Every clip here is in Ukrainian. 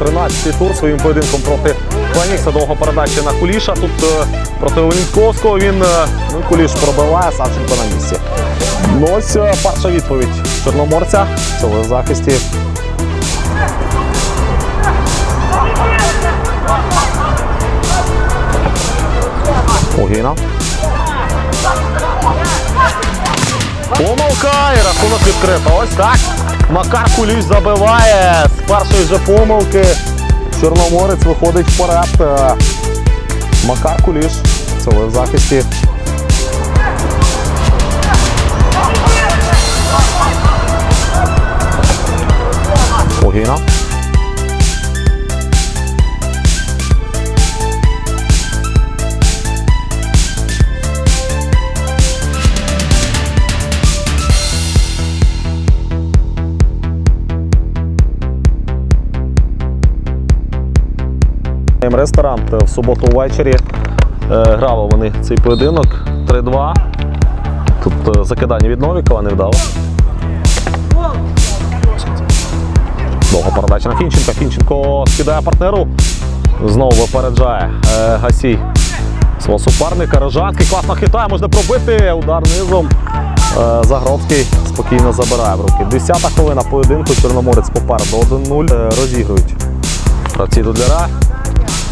е, завершував 13-й тур своїм поєдинком проти Фенікса. Довга передача на Куліша. Тут е, проти Олінковського він е, ну, Куліш пробиває, Савченко на місці. Ну ось е, перша відповідь Чорноморця. В захисті. Огіна. Помилка і рахунок відкрито. Ось так. Макар Куліш забиває з першої же помилки. Чорноморець виходить вперед. Макар Куліш. Це в захисті. Огіна. Ресторан в суботу ввечері. Е, Грали вони цей поєдинок 3-2. Тут е, закидання від Новікова не вдало. Довга передача на Фінченка. Фінченко скидає партнеру. Знову випереджає е, Гасій свого суперника. Рожанський класно хитає, можна пробити. Удар низом. Е, Загробський спокійно забирає в руки. Десята хвилина поєдинку. Чорноморець попереду 1-0. Е, Розігрують гравці Дудляра.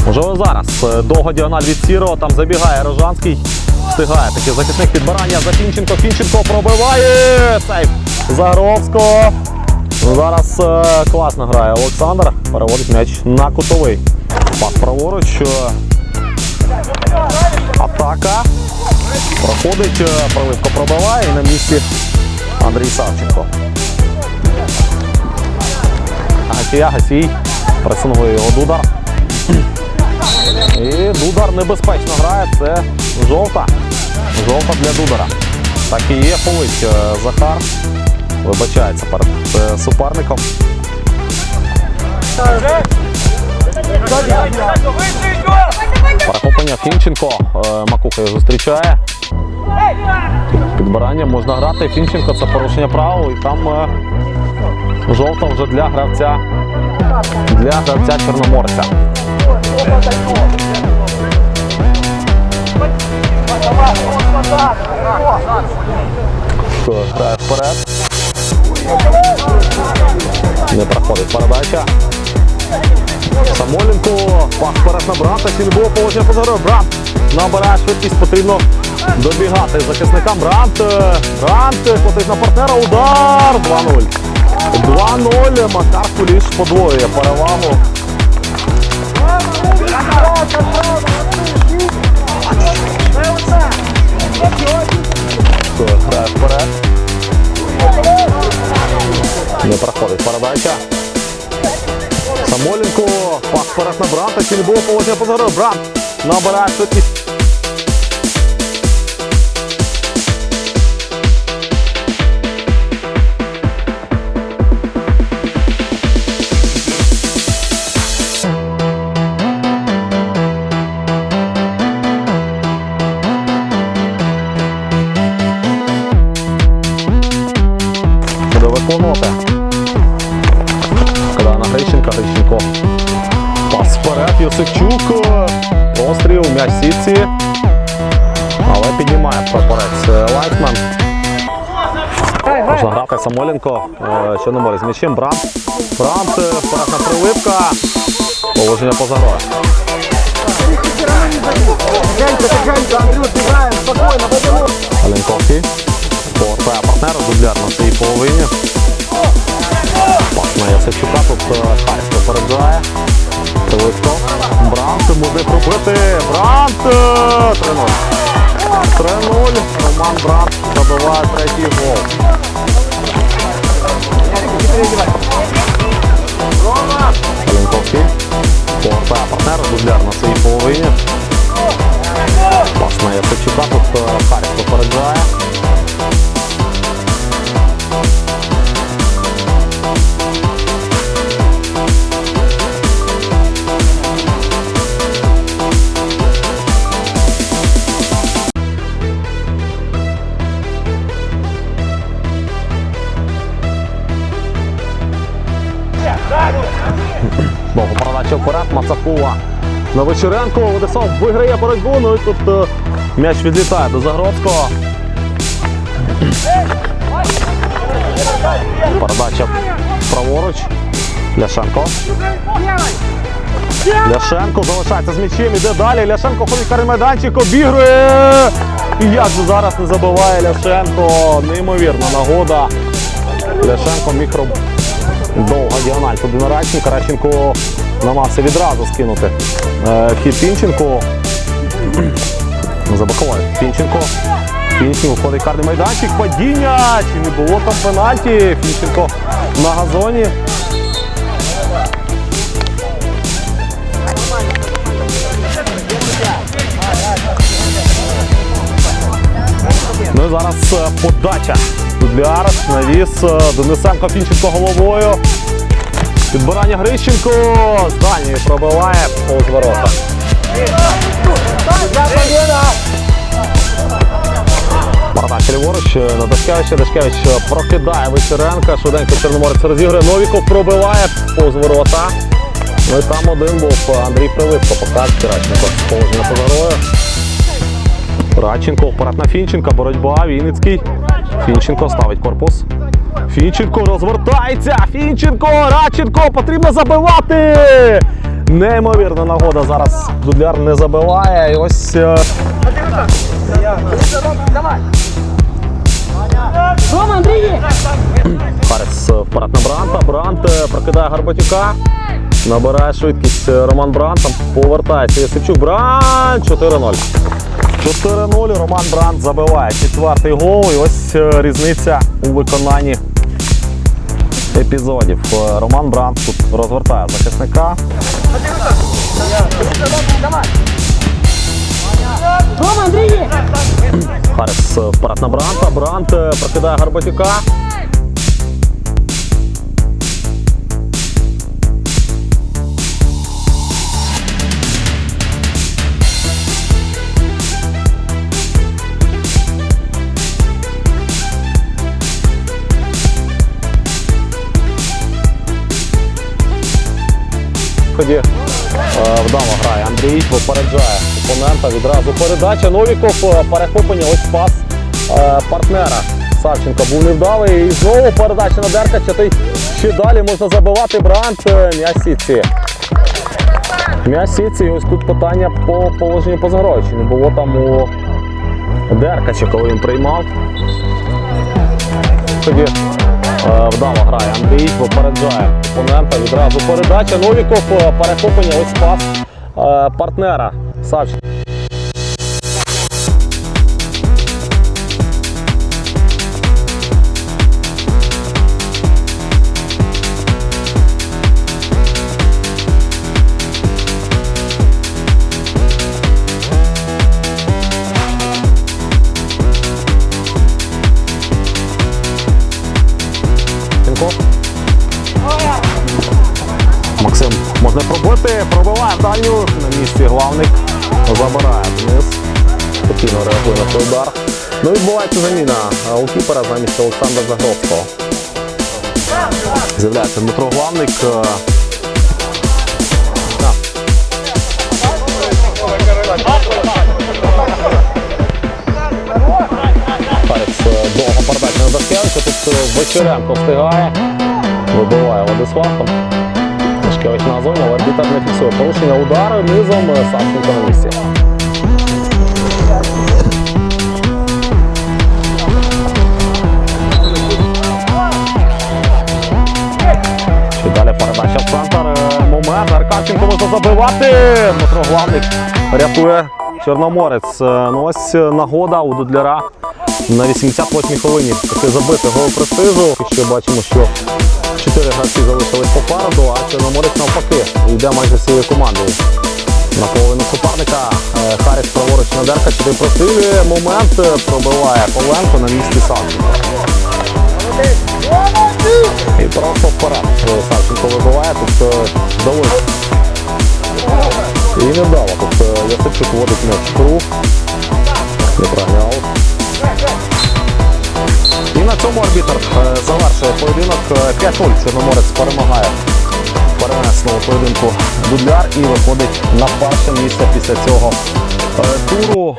Можливо, зараз. Е, Довга діагональ від Сірого, там забігає Рожанський. Встигає такий захисник підбирання за Фінченко. Фінченко пробиває. Сейф Загровського. Зараз е, класно грає Олександр. Переводить м'яч на кутовий. Пас праворуч. Е, Атака. Проходить, проливко пробиває і на місці Андрій Савченко. Гасія, Гасій. Пресингує його Дудар. І Дудар небезпечно грає. Це жовта. Жовта для Дудара. Так і є Пович. Е, Захар вибачається перед е, суперником. Перехоплення Фінченко. Е, Макуха зустрічає. Підбирання можна грати. Фінченко це порушення правил. І там жовта вже для гравця. Для гравця Чорноморця. Що, Грає. Не проходить передача. Самоленко. Пас вперед на не було положення позору? Брант набирає швидкість. Потрібно добігати захисникам. Брант. е, Брант котить на партнера. Удар. 2-0. 2-0. Макар Куліш подвоює перевагу. Не проходить передача. Самоленко. Пас вперед на брата. Чи не було положення позору? Брат набирає швидкість. Вперед, Йосипчук. Постріл, м'яч сітці. Але піднімає прапорець е, Лайтман. Можна грати Самоленко. Е, Що не може з м'ячем. Брант. Брант, е, вперед на. Положення поза грою. Оленковський. Повертає партнера, дубляр на своїй половині. Пас на Ясичука, тут е, Харськ попереджає. Брант! е, 3-0. 3-0. Роман Брант забиває третій гол. На Вечеренко. Владислав виграє боротьбу. Ну і тут е, м'яч відлітає до Загородського. Передача праворуч. Ляшенко. Ляшенко залишається з м'ячем, іде далі. Ляшенко ходить карий майданчик, обігрує. І як же зараз не забиває Ляшенко. Неймовірна нагода. Ляшенко міг роб... довга діагональ. Туди на Рачні. Караченко намагався відразу скинути. Е, Хід Пінченко. За боковою. Пінченко. В карний майданчик. Падіння. Чи не було там пенальті? Фінченко на газоні. Ну і зараз е, подача. Дудляр, навіс, е, Денисенко Фінченко головою. Підбирання Грищенко. З дальньої пробиває повз ворота. Передача ліворуч на Дашкевича. Дашкевич прокидає Вечеренка. Швиденько Чорноморець розігрує. Новіков пробиває повз ворота. Ну і там один був Андрій Привитко. Показ Радченко положення поза грою. Радченко вперед на Фінченка. Боротьба. Вінницький. Фінченко ставить корпус. Фінченко розвертається. Фінченко. Радченко. Потрібно забивати. Неймовірна нагода. Зараз Дудляр не забиває. І ось. е! Харес е, вперед на Бранта. Брант е, прокидає Гарбатюка. Набирає швидкість Роман Брант. Повертається Ясипчук. Брант 4-0. 4-0. Роман Брант забиває четвертий гол. І ось е, різниця у виконанні епізодів. Е, Роман Брант тут розвертає захисника. Харес е, вперед на Бранта. Брант прокидає Гарбатюка. Тоді е, вдало грає Андрій, випереджає опонента. Відразу передача. Новіков е, перехоплення. Ось пас е, партнера. Савченко був невдалий. І знову передача на Деркача. Та й ще далі можна забивати Брант. Е, М'яч сітці. М'яч сітці. І ось тут питання по положенню поза грою. Чи не було там у Деркача, коли він приймав. Тоді вдало грає Андрій, попереджає опонента. Відразу передача. Новіков е, перехоплення. Ось пас е, партнера. Савченко. Сінков. Максим можна пробити, пробиває дальню. На місці главник забирає вниз. Спокійно реагує на цей удар. Ну і відбувається заміна у кіпера замість Олександра Загровського. З'являється Дмитро Главник. Е, встигає. Вибиває Владислав. там. Дашкевич на зоні, але арбітер не фіксує. Порушення удару низом е, Савченко на місці. Далі передача в центр. Е, Момент. Аркадченко можна забивати. Дмитро Главник рятує Чорноморець. Е, Ну ось нагода у Дудляра на 88-й хвилині. Таки забити гол престижу. Ще бачимо, що чотири гравці залишились попереду, а Чорноморець навпаки йде майже всією командою. На половину суперника Е, Харіс праворуч на Дерка, сюди просилює. Момент е, пробиває Павленко на місці Савченко. І просто вперед. Е, Савченко вибиває, тут е. І не вдало. Тут Ясипчук вводить м'яч в круг. Неправильний аут. На цьому арбітр е, завершує поєдинок. Е, 5-0 Чорноморець перемагає перенесеного поєдинку Дудляр і виходить на перше місце після цього е, туру.